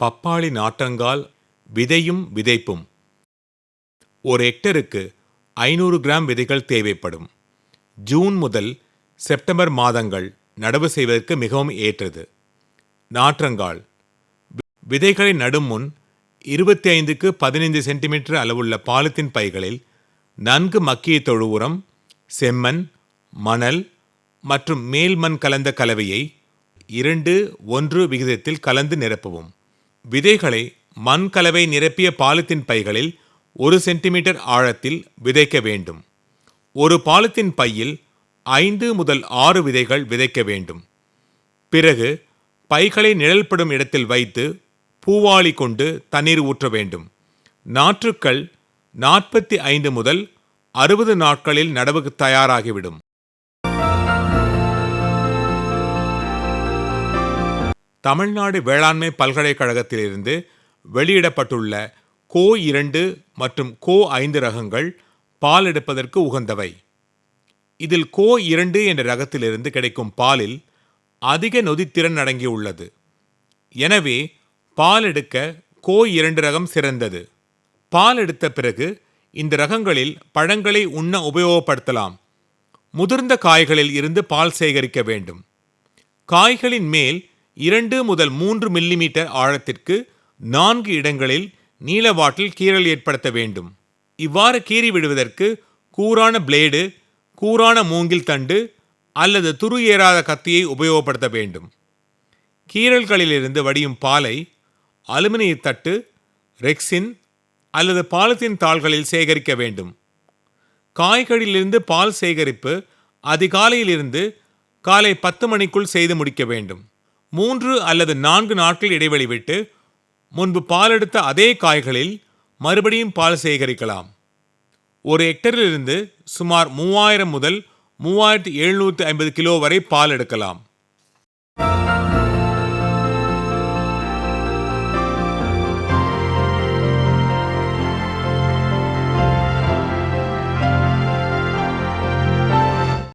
பப்பாளி நாற்றங்கால் விதையும் விதைப்பும். ஒரு ஹெக்டருக்கு ஐநூறு கிராம் விதைகள் தேவைப்படும். ஜூன் முதல் செப்டம்பர் மாதங்கள் நடவு செய்வதற்கு மிகவும் ஏற்றது. நாற்றங்கால். விதைகளை நடும் முன் இருபத்தி ஐந்துக்கு பதினைந்து சென்டிமீட்டர் அளவுள்ள பாலித்தீன் பைகளில் நன்கு மக்கிய தொழு உரம் செம்மண் மணல் மற்றும் மேல் மண் கலந்த கலவையை இரண்டு ஒன்று விகிதத்தில் கலந்து நிரப்பவும். விதைகளை மண் கலவை நிரப்பிய பாலித்தீன் பைகளில் ஒரு சென்டிமீட்டர் ஆழத்தில் விதைக்க வேண்டும். ஒரு பாலித்தீன் பையில் ஐந்து முதல் ஆறு விதைகள் விதைக்க வேண்டும். பிறகு பைகளை நிழல்படும் இடத்தில் வைத்து பூவாளி கொண்டு தண்ணீர் ஊற்ற வேண்டும். நாற்றுக்கள் நாற்பத்தி ஐந்து முதல் அறுபது நாட்களில் நடவுக்கு தயாராகிவிடும். தமிழ்நாடு வேளாண்மை பல்கலைக்கழகத்திலிருந்து வெளியிடப்பட்டுள்ள கோ இரண்டு மற்றும் கோ ஐந்து ரகங்கள் பால் எடுப்பதற்கு உகந்தவை. இதில் கோ இரண்டு என்ற ரகத்திலிருந்து கிடைக்கும் பாலில் அதிக நொதித்திறன் அடங்கியுள்ளது. எனவே பால் எடுக்க கோ இரண்டு ரகம் சிறந்தது. பால் எடுத்த பிறகு இந்த ரகங்களில் பழங்களை உண்ண உபயோகப்படுத்தலாம். முதிர்ந்த காய்களில் இருந்து பால் சேகரிக்க வேண்டும். காய்களின் மேல் இரண்டு முதல் மூன்று மில்லிமீட்டர் ஆழத்திற்கு நான்கு இடங்களில் நீளவாட்டில் கீறல் ஏற்படுத்த வேண்டும். இவ்வாறு கீறி விடுவதற்கு கூரான பிளேடு கூரான மூங்கில் தண்டு அல்லது துரு ஏறாத கத்தியை உபயோகப்படுத்த வேண்டும். கீறல்களிலிருந்து வடியும் பாலை அலுமினிய தட்டு ரெக்சின் அல்லது பாலத்தின் தாள்களில் சேகரிக்க வேண்டும். காய்களிலிருந்து பால் சேகரிப்பு அதிகாலையிலிருந்து காலை பத்து மணிக்குள் செய்து முடிக்க வேண்டும். மூன்று அல்லது நான்கு நாட்கள் இடைவெளி விட்டு முன்பு பால் எடுத்த அதே காய்களில் மறுபடியும் பால் சேகரிக்கலாம். ஒரு ஹெக்டரிலிருந்து சுமார் மூவாயிரம் முதல் மூவாயிரத்தி எழுநூற்றி ஐம்பது கிலோ வரை பால் எடுக்கலாம்.